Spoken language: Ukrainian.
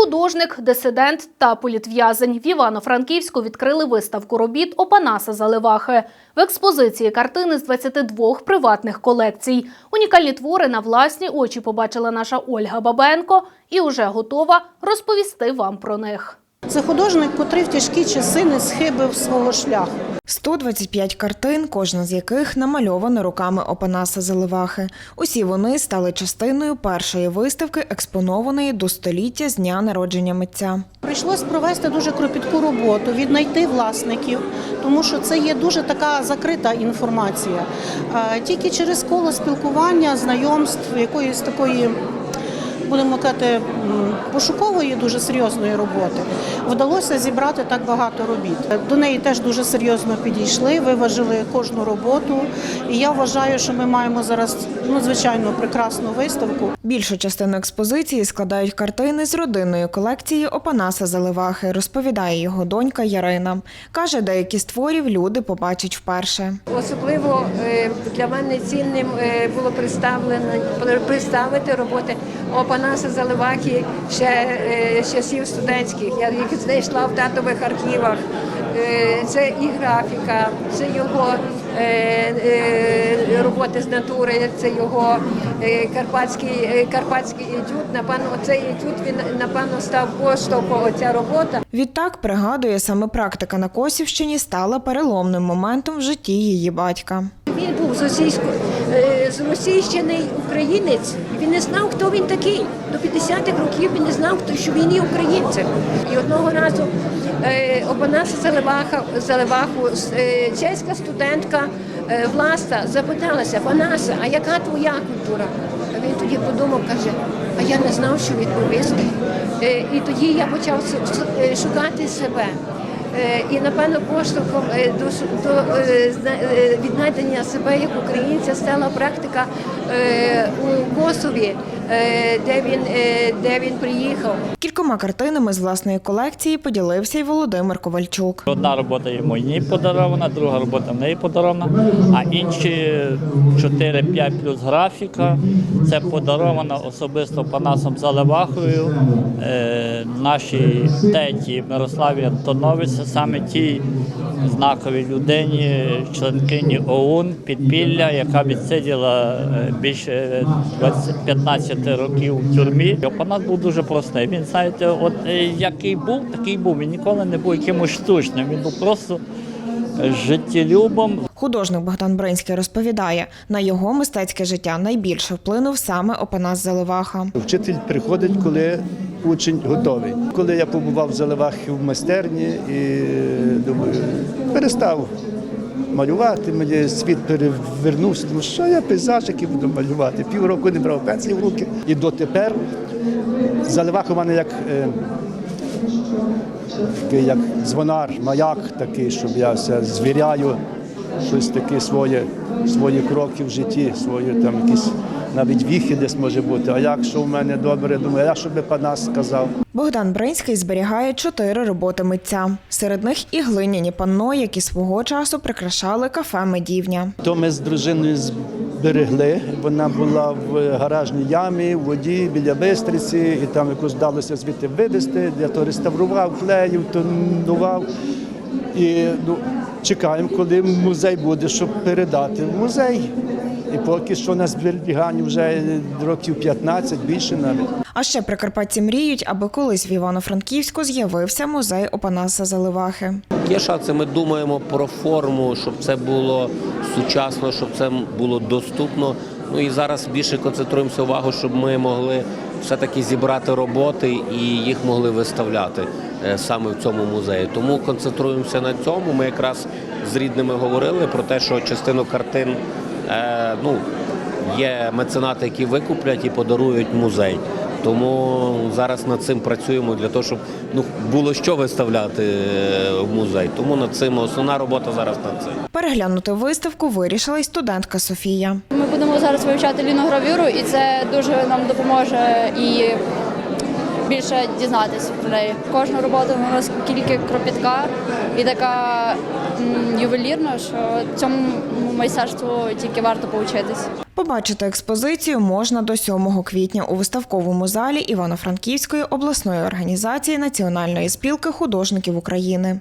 Художник, дисидент та політв'язень в Івано-Франківську відкрили виставку робіт Опанаса Заливахи. В експозиції картини з 22 приватних колекцій. Унікальні твори на власні очі побачила наша Ольга Бабенко і уже готова розповісти вам про них. Це художник, котрий в тяжкі часи не схибив свого шляху. 125 картин, кожна з яких намальована руками Опанаса Заливахи. Усі вони стали частиною першої виставки, експонованої до століття з дня народження митця. Прийшлось провести дуже кропітку роботу, віднайти власників, тому що це є дуже така закрита інформація. Е, Тільки через коло спілкування, знайомств, якоїсь такої. Будемо казати, пошукової дуже серйозної роботи вдалося зібрати так багато робіт. До неї теж дуже серйозно підійшли, виважили кожну роботу. І я вважаю, що ми маємо зараз надзвичайно прекрасну виставку. Більшу частину експозиції складають картини з родинної колекції Опанаса Заливахи, розповідає його донька Ярина. Каже, деякі з творів люди побачать вперше. Особливо е, для мене цінним е, було представлено представити роботи Опанаса Заливаки ще е, з часів студентських. Я їх знайшла в татових архівах. Е, Це і графіка, це його е, е, роботи з натури, це його е, карпатський, е, карпатський етюд. Напевно, цей етюд він напевно став поштовхом оця робота. Відтак пригадує, саме практика на Косівщині стала переломним моментом в житті її батька. Він був з російсько е, з російщини українець. Він не знав, хто він такий. До 50-х років він не знав, що він є українцем. І одного разу е, Опанаса Заливаха Заливаху, е, чеська студентка е, Власта запиталася, Панаса, а яка твоя культура? А він тоді подумав, каже, а я не знав, що. Е, і тоді я почав е, шукати себе. Е, І напевно поштовхом е, до, до е, віднайдення себе як українця стала практика у Косові, де він, е, де він приїхав. Кількома картинами з власної колекції поділився й Володимир Ковальчук. Одна робота йому мені подарована, друга робота в неї подарована, а інші 4-5 плюс графіка це подаровано особисто Панасом Заливахою, е, нашій теті Мирославі Антонович, саме тій знаковій людині, членкині ОУН Підпілля, яка відсиділа е, більше 20, 15 років в тюрмі. Панас був дуже простий. Він, знаєте, от е, який був, такий був. Він ніколи не був якимось штучним. Він був просто життєлюбом. Художник Богдан Бринський розповідає, на його мистецьке життя найбільше вплинув саме Опанас Заливаха. Вчитель приходить, коли учень готовий. Коли я побував в Заливахі в майстерні і думаю, перестав малювати, мені світ перевернувся, тому що я пейзаж, який буду малювати. Півроку не брав пенсії в руки. І дотепер заливах у мене як, е, такий, як дзвонар, маяк такий, щоб я все звіряю, щось таке своє, свої кроки в житті, свої там якісь навіть віхи десь може бути. А якщо в мене добре, думаю, а що би сказав? Богдан Бринський зберігає чотири роботи митця. Серед них і глиняні панно, які свого часу прикрашали кафе Медівня. То ми з дружиною зберегли. Вона була в гаражній ямі, в воді біля Бистриці, і там якось вдалося звідти вивезти. Я то реставрував, клеїв, тонував. І ну, чекаємо, коли музей буде, щоб передати в музей. І поки що на зберіганні вже років 15, більше навіть. А ще прикарпатці мріють, аби колись в Івано-Франківську з'явився музей Опанаса Заливахи. Є шанси, ми думаємо про форму, щоб це було сучасно, щоб це було доступно. Ну і зараз більше концентруємося увагу, щоб ми могли все-таки зібрати роботи і їх могли виставляти е, саме в цьому музеї. Тому концентруємося на цьому. Ми якраз з рідними говорили про те, що частину картин ну, є меценати, які викуплять і подарують музей. Тому зараз над цим працюємо для того, щоб ну було що виставляти е, в музей. Тому над цим основна робота зараз над цим. Переглянути виставку вирішила й студентка Софія. Ми будемо зараз вивчати ліногравюру, і це дуже нам допоможе і більше дізнатися про неї. Кожна робота вона наскільки кропітка і така ювелірна, що цьому майстерству тільки варто поучитись. Побачити експозицію можна до 7 квітня у виставковому залі Івано-Франківської обласної організації Національної спілки художників України.